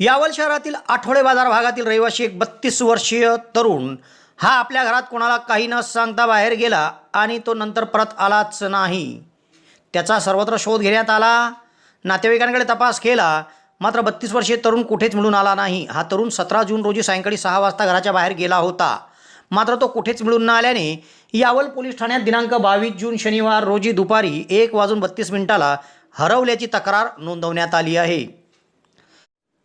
यावल शहरातील आठवडे बाजार भागातील रहिवासी एक बत्तीस वर्षीय तरुण हा आपल्या घरात कोणाला काही न सांगता बाहेर गेला आणि तो नंतर परत आलाच नाही. त्याचा सर्वत्र शोध घेण्यात आला नातेवाईकांकडे तपास केला मात्र बत्तीस वर्षीय तरुण कुठेच मिळून आला नाही. हा तरुण सतरा जून रोजी सायंकाळी सहा वाजता घराच्या बाहेर गेला होता. मात्र तो कुठेच मिळून न आल्याने यावल पोलीस ठाण्यात दिनांक बावीस जून शनिवार रोजी दुपारी एक वाजून बत्तीस मिनिटाला हरवल्याची तक्रार नोंदवण्यात आली आहे.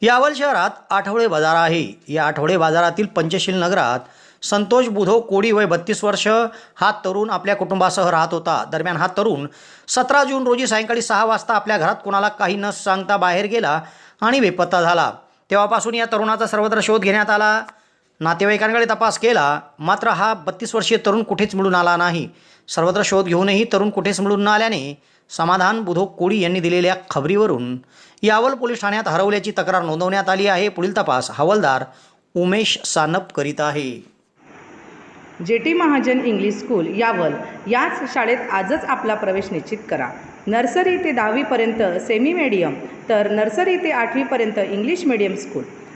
यावल शहरात आठवडे बाजार आहे. या आठवडे बाजारातील पंचशील नगरात संतोष बुधो कोडी वय बत्तीस वर्ष हा तरुण आपल्या कुटुंबासह राहत होता. दरम्यान हा तरुण सतरा जून रोजी सायंकाळी सहा वाजता आपल्या घरात कोणाला काही न सांगता बाहेर गेला आणि बेपत्ता झाला. तेव्हापासून या तरुणाचा सर्वत्र शोध घेण्यात आला. नातेवाईकांकडे तपास केला मात्र हा बत्तीस वर्षीय तरुण कुठेच मिळून आला नाही. सर्वत्र शोध घेऊनही तरुण कुठेच मिळून न आल्याने समाधान बुधो कोळी यांनी दिलेल्या खबरीवरून यावल पोलीस ठाण्यात हरवल्याची तक्रार नोंदवण्यात आली आहे. पुढील तपास हवालदार उमेश सानप करीत आहे. J T Mahajan English school Yawal याच शाळेत आजच आपला प्रवेश निश्चित करा. नर्सरी ते दहावीपर्यंत सेमी मीडियम तर नर्सरी ते आठवीपर्यंत इंग्लिश मीडियम स्कूल